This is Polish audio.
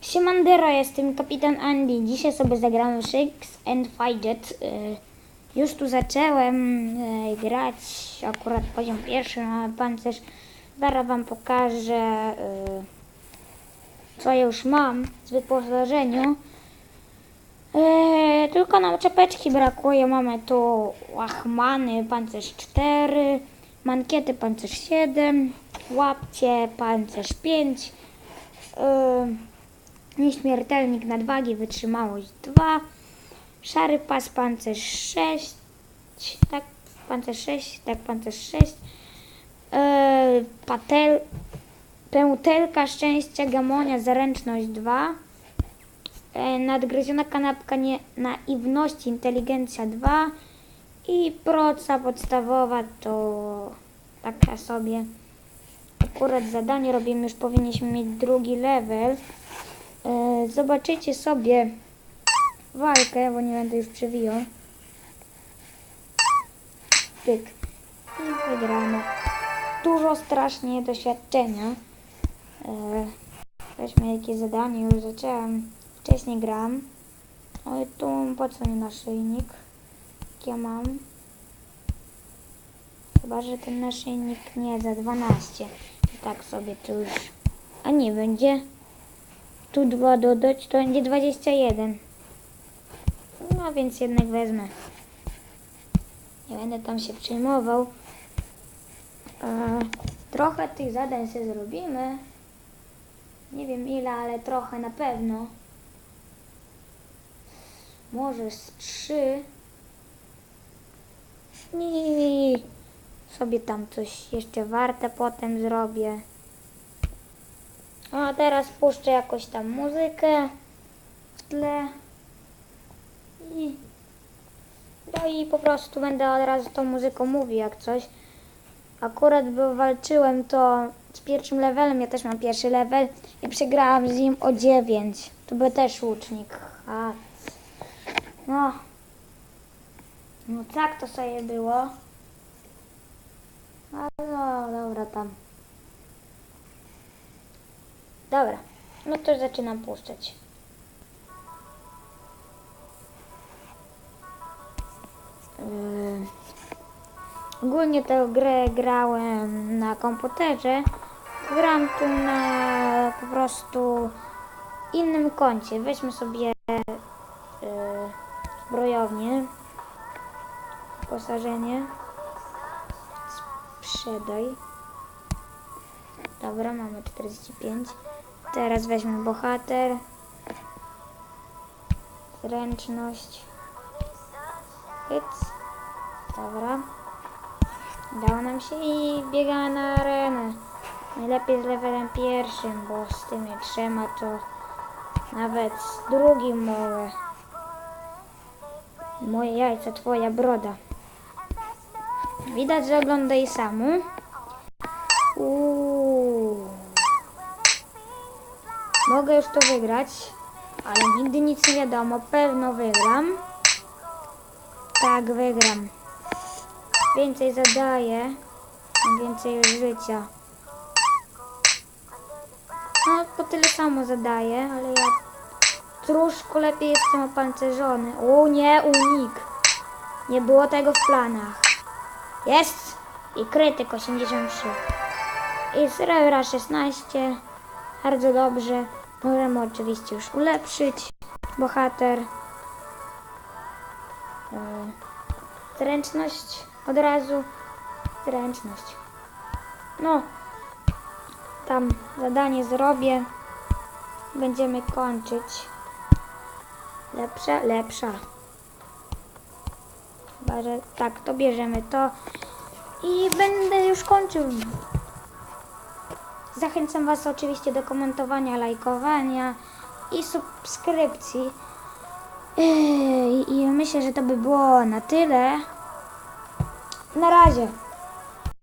Siemandero, jestem kapitan Andy. Dzisiaj sobie zagramy w Shakes and Fidget. Y, Już tu zacząłem y, grać, akurat poziom pierwszy na pancerz. Zaraz wam pokażę, y, co już mam z wyposażeniu. Tylko nam czapeczki brakuje. Mamy tu łachmany, pancerz 4, mankiety pancerz 7, łapcie pancerz 5. Yy, nieśmiertelnik nadwagi, wytrzymałość 2, szary pas pancerz 6, tak, pancerz 6, tak, pancerz 6, yy, patel, pętelka szczęścia, gamonia, zaręczność 2, yy, nadgryziona kanapka nie, naiwności, inteligencja 2 i proca podstawowa to taka sobie akurat zadanie. Robimy, już powinniśmy mieć drugi level. Zobaczycie sobie walkę, bo nie będę już przewijał. Pyk. I wygrano. Dużo strasznie doświadczenia. E, Weźmy jakieś zadanie, już zacząłem. Wcześniej gram. Ale tu po co mi naszyjnik? Jak ja mam? Chyba, że ten naszyjnik nie za 12. I tak sobie tu już. A nie będzie. Tu 2 dodać, to będzie 21. No więc jednak wezmę. Nie będę tam się przejmował. E, trochę tych zadań sobie zrobimy. Nie wiem ile, ale trochę na pewno. Może z trzy. Nie, nie, nie, nie. Sobie tam coś jeszcze warte potem zrobię. A teraz puszczę jakoś tam muzykę w tle. I, no i po prostu będę od razu tą muzyką mówił jak coś. Akurat bo walczyłem to z pierwszym levelem, ja też mam pierwszy level i przegrałam z nim o 9. To był też łucznik. A, no. No tak to sobie było. A no, dobra tam. Dobra, no to zaczynam puszczać. Yy, ogólnie tę grę grałem na komputerze. Gram tu na po prostu innym koncie. Weźmy sobie yy, zbrojownię, wyposażenie. Sprzedaj. Dobra, mamy 45. Teraz weźmy bohater. Zręczność. Hyc. Dobra. Dało nam się i biegamy na arenę. Najlepiej z levelem pierwszym, bo z tymi trzema to nawet z drugim mogę. Moje jajca, twoja broda. Widać, że ogląda i samu. Uuu. Mogę już to wygrać, ale nigdy nic nie wiadomo. Pewno wygram. Tak, wygram. Więcej zadaję, więcej życia. No, po tyle samo zadaję, ale ja troszkę lepiej jestem opancerzony. O nie, unik. Nie było tego w planach. Jest! I krytyk 83. I srebra 16. Bardzo dobrze. Możemy oczywiście już ulepszyć. Bohater. Yy, Zręczność od razu. Zręczność. No. Tam zadanie zrobię. Będziemy kończyć. Lepsza, lepsza. Chyba, że tak, to bierzemy to. I będę już kończył. Zachęcam Was oczywiście do komentowania, lajkowania i subskrypcji. I myślę, że to by było na tyle. Na razie.